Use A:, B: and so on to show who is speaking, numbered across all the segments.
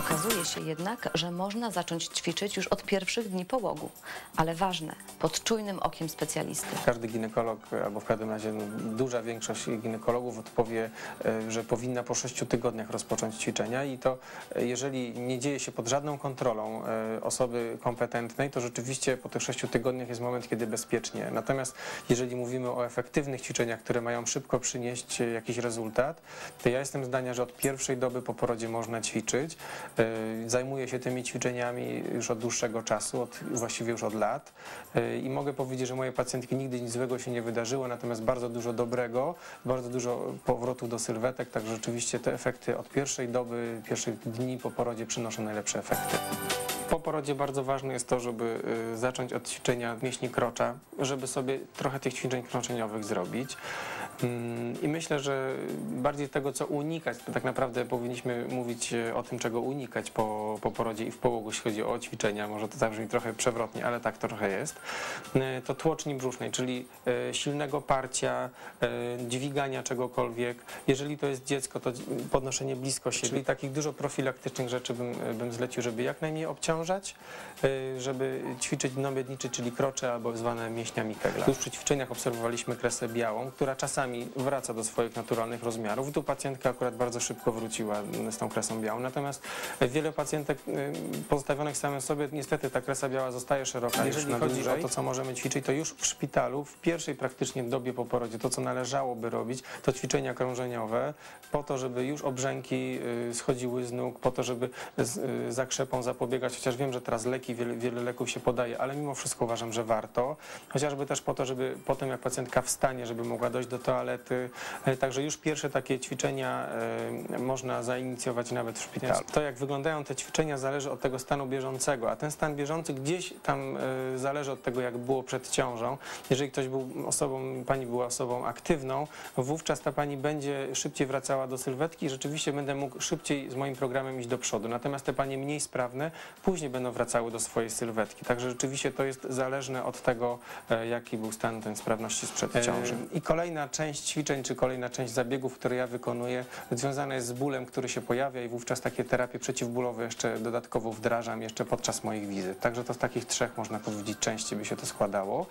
A: Okazuje się jednak, że można zacząć ćwiczyć już od pierwszych dni połogu, ale ważne, pod czujnym okiem specjalisty.
B: Każdy ginekolog, albo w każdym razie duża większość ginekologów odpowie, e, że powinna po 6 tygodniach rozpocząć ćwiczenia i to e, jeżeli nie dzieje się pod żadną kontrolą e, osoby kompetentnej, to rzeczywiście po tych 6 tygodniach jest moment, kiedy bezpiecznie. Natomiast jeżeli mówimy o efektywnych ćwiczeniach, które mają szybko przynieść jakiś rezultat, to ja jestem zdania, że od pierwszej doby po porodzie można ćwiczyć. Zajmuję się tymi ćwiczeniami już od dłuższego czasu, od, właściwie już od lat i mogę powiedzieć, że moje pacjentki nigdy nic złego się nie wydarzyło, natomiast bardzo dużo dobrego, bardzo dużo powrotów do sylwetek, także rzeczywiście te efekty od pierwszej doby, pierwszych dni po porodzie przynoszą najlepsze efekty. Po porodzie bardzo ważne jest to, żeby y, zacząć od ćwiczenia mięśni krocza, żeby sobie trochę tych ćwiczeń kroczeniowych zrobić. Mm, I myślę, że bardziej tego, co unikać, to tak naprawdę powinniśmy mówić e, o tym, czego unikać po, po porodzie i w połogu, jeśli chodzi o ćwiczenia. Może to zabrzmi trochę przewrotnie, ale tak trochę jest. E, to tłoczni brzusznej, czyli silnego parcia, dźwigania czegokolwiek. Jeżeli to jest dziecko, to podnoszenie blisko siebie. Czyli takich dużo profilaktycznych rzeczy bym, bym zlecił, żeby jak najmniej obciążać, żeby ćwiczyć dno miednicze, czyli krocze albo zwane mięśniami Kegla. Już przy ćwiczeniach obserwowaliśmy kresę białą, która czasami wraca do swoich naturalnych rozmiarów. Tu pacjentka akurat bardzo szybko wróciła z tą kresą białą. Natomiast wiele pacjentek y, pozostawionych samym sobie, niestety ta kresa biała zostaje szeroka. Jeżeli chodzi dłużej. o to, co możemy ćwiczyć, to już w szpitalu, w pierwszej praktycznie dobie po porodzie, to co należałoby robić, to ćwiczenia krążeniowe, po to, żeby już obrzęki y, schodziły z nóg, po to, żeby z y, zakrzepą zapobiegać, chociaż wiem, że teraz leki, wiele, wiele leków się podaje, ale mimo wszystko uważam, że warto. Chociażby też po to, żeby potem jak pacjentka wstanie, żeby mogła dojść do toalety. E, także już pierwsze takie ćwiczenia e, można zainicjować nawet w szpitalu. To jak wyglądają te ćwiczenia zależy od tego stanu bieżącego, a ten stan bieżący gdzieś tam e, zależy od tego jak było przed ciążą. Jeżeli ktoś był osobą, pani była osobą aktywną, wówczas ta pani będzie szybciej wracała do sylwetki i rzeczywiście będę mógł szybciej z moim programem iść do przodu. Natomiast te panie mniej sprawne później będą wracały do swojej sylwetki. Także rzeczywiście to jest zależne od tego, jaki był stan ten sprawności sprzed ciąży. I kolejna część ćwiczeń, czy kolejna część zabiegów, które ja wykonuję, związana jest z bólem, który się pojawia i wówczas takie terapie przeciwbólowe jeszcze dodatkowo wdrażam jeszcze podczas moich wizyt. Także to z takich trzech, można powiedzieć, części by się to składało.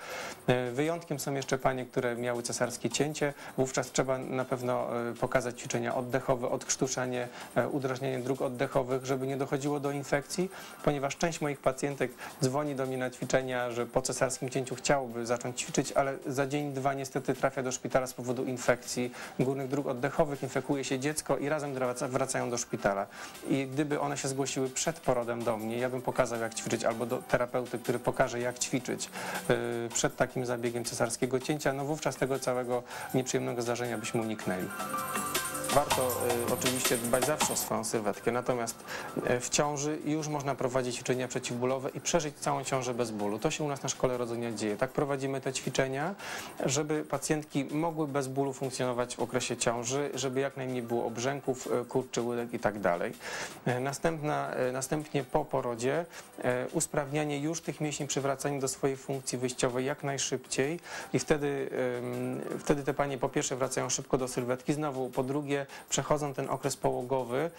B: E, wyjątkiem są jeszcze panie, które miały cesarskie cięcie. Wówczas trzeba na pewno e, pokazać ćwiczenia oddechowe, odkrztuszanie, e, udrażnianie dróg oddechowych, żeby nie dochodziło do infekcji, ponieważ część moich pacjentek dzwoni do mnie na ćwiczenia, że po cesarskim cięciu chciałoby zacząć ćwiczyć, ale za dzień, dwa niestety trafia do szpitala z powodu powodu infekcji górnych dróg oddechowych infekuje się dziecko i razem wracają do szpitala. I gdyby one się zgłosiły przed porodem do mnie, ja bym pokazał jak ćwiczyć, albo do terapeuty, który pokaże jak ćwiczyć y, przed takim zabiegiem cesarskiego cięcia, no wówczas tego całego nieprzyjemnego zdarzenia byśmy uniknęli. Warto y, oczywiście dbać zawsze o swoją sylwetkę, natomiast y, w ciąży już można prowadzić ćwiczenia przeciwbólowe i przeżyć całą ciążę bez bólu. To się u nas na szkole rodzenia dzieje. Tak prowadzimy te ćwiczenia, żeby pacjentki mogły bez bólu funkcjonować w okresie ciąży, żeby jak najmniej było obrzęków, y, kurczy, łydek i tak dalej. Y, następna, y, następnie po porodzie usprawnianie już tych mięśni, przywracanie do swojej funkcji wyjściowej jak najszybciej i wtedy, wtedy te panie po pierwsze wracają szybko do sylwetki, znowu po drugie przechodzą ten okres połogowy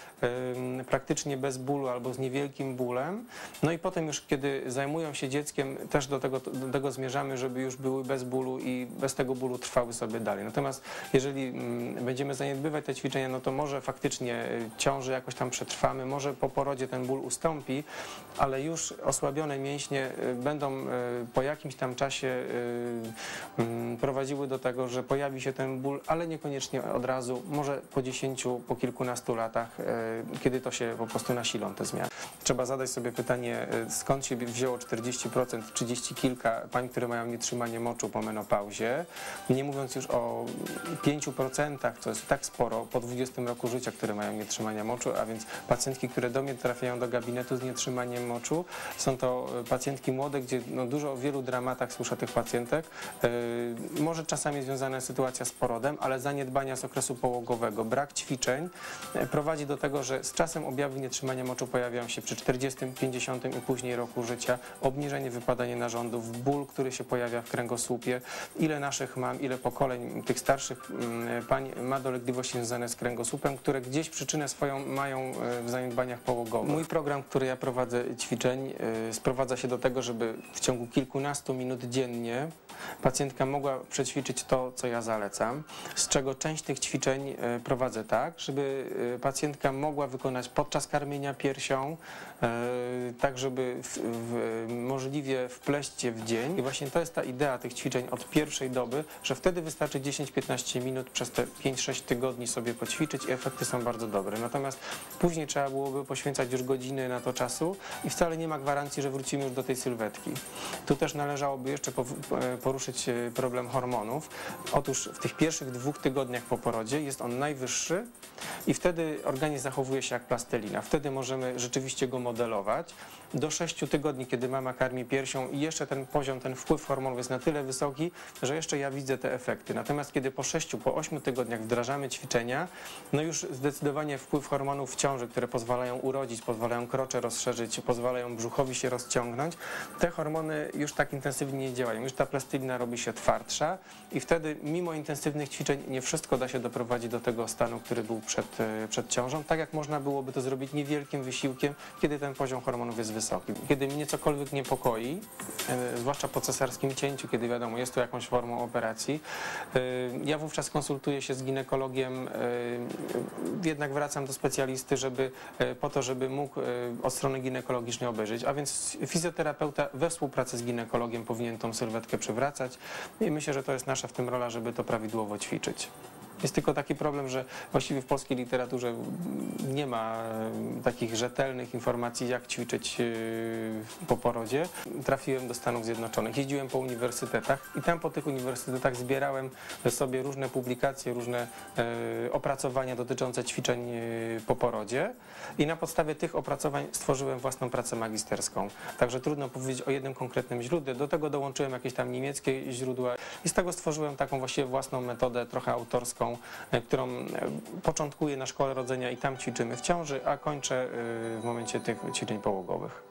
B: praktycznie bez bólu albo z niewielkim bólem. No i potem już, kiedy zajmują się dzieckiem, też do tego, do tego zmierzamy, żeby już były bez bólu i bez tego bólu trwały sobie dalej. Natomiast jeżeli będziemy zaniedbywać te ćwiczenia, no to może faktycznie y, ciąży jakoś tam przetrwamy, może po porodzie ten ból ustąpi, ale już osłabione mięśnie y, będą y, po jakimś tam czasie prowadziły do tego, że pojawi się ten ból, ale niekoniecznie od razu, może po 10, po kilkunastu latach, e, kiedy to się po prostu nasilą te zmiany. Trzeba zadać sobie pytanie, e, skąd się wzięło 40%, 30 kilka pań, które mają nietrzymanie moczu po menopauzie, nie mówiąc już o 5%, co jest tak sporo, po 20 roku życia, które mają nietrzymanie moczu, a więc pacjentki, które do mnie trafiają do gabinetu z nietrzymaniem moczu, są to e, pacjentki młode, gdzie no dużo o wielu dramatach słyszę tych pacjentek. Może czasami związana sytuacja z porodem, ale zaniedbania z okresu połogowego, tego brak ćwiczeń e, prowadzi do tego, że z czasem objawy nietrzymania moczu pojawiają się przy 40, 50 i później roku życia, obniżenie, wypadanie narządów, ból, który się pojawia w kręgosłupie. Ile naszych mam, ile pokoleń tych starszych mm, pań ma dolegliwości związane z kręgosłupem, które gdzieś przyczynę swoją mają e, w zaniedbaniach połogowych. Mój program, który ja prowadzę ćwiczeń, e, sprowadza się do tego, żeby w ciągu kilkunastu minut dziennie pacjentka mogła przećwiczyć to, co ja zalecam, z czego część tych ćwiczeń prowadzę tak, żeby e, pacjentka mogła wykonać podczas karmienia piersią, e, tak żeby w, w, możliwie wpleść je w dzień. I właśnie to jest ta idea tych ćwiczeń od pierwszej doby, że wtedy wystarczy 10-15 minut przez te 5-6 tygodni sobie poćwiczyć i efekty są bardzo dobre. Natomiast później trzeba byłoby poświęcać już godziny na to czasu i wcale nie ma gwarancji, że wrócimy już do tej sylwetki. Tu też należałoby jeszcze e, poruszyć e, problem hormonów. Otóż w tych pierwszych dwóch tygodniach po porodzie jest on najwyższy i wtedy organizm zachowuje się jak plastelina. Wtedy możemy rzeczywiście go modelować. Do 6 tygodni, kiedy mama karmi piersią i jeszcze ten poziom, ten wpływ hormonów jest na tyle wysoki, że jeszcze ja widzę te efekty. Natomiast kiedy po 6, po 8 tygodniach wdrażamy ćwiczenia, no już zdecydowanie wpływ hormonów w ciąży, które pozwalają urodzić, pozwalają krocze rozszerzyć, pozwalają brzuchowi się rozciągnąć, te hormony już tak intensywnie nie działają. Już ta plastelina robi się twardsza i wtedy mimo intensywnych ćwiczeń nie wszystko da się doprowadzić do tego stanu, który był przed, e, przed ciążą, tak jak można byłoby to zrobić niewielkim wysiłkiem, kiedy ten poziom hormonów jest wysoki. Kiedy mnie cokolwiek niepokoi, e, zwłaszcza po cesarskim cięciu, kiedy wiadomo, jest to jakąś formą operacji, e, ja wówczas konsultuję się z ginekologiem, jednak wracam do specjalisty, żeby e, po to, żeby mógł e, od strony ginekologicznej obejrzeć, a więc fizjoterapeuta we współpracy z ginekologiem powinien tą sylwetkę przywracać i myślę, że to jest nasza w tym rola, żeby to prawidłowo ćwiczyć. Jest tylko taki problem, że właściwie w polskiej literaturze nie ma e, takich rzetelnych informacji, jak ćwiczyć e, po porodzie. Trafiłem do Stanów Zjednoczonych, jeździłem po uniwersytetach i tam po tych uniwersytetach zbierałem sobie różne publikacje, różne e, opracowania dotyczące ćwiczeń po porodzie i na podstawie tych opracowań stworzyłem własną pracę magisterską. Także trudno powiedzieć o jednym konkretnym źródle. Do tego dołączyłem jakieś tam niemieckie źródła i z tego stworzyłem taką właściwie własną metodę, trochę autorską, e, którą e, początkuję na szkole rodzenia i tam ćwiczymy w ciąży, a kończę e, w momencie tych ćwiczeń połogowych.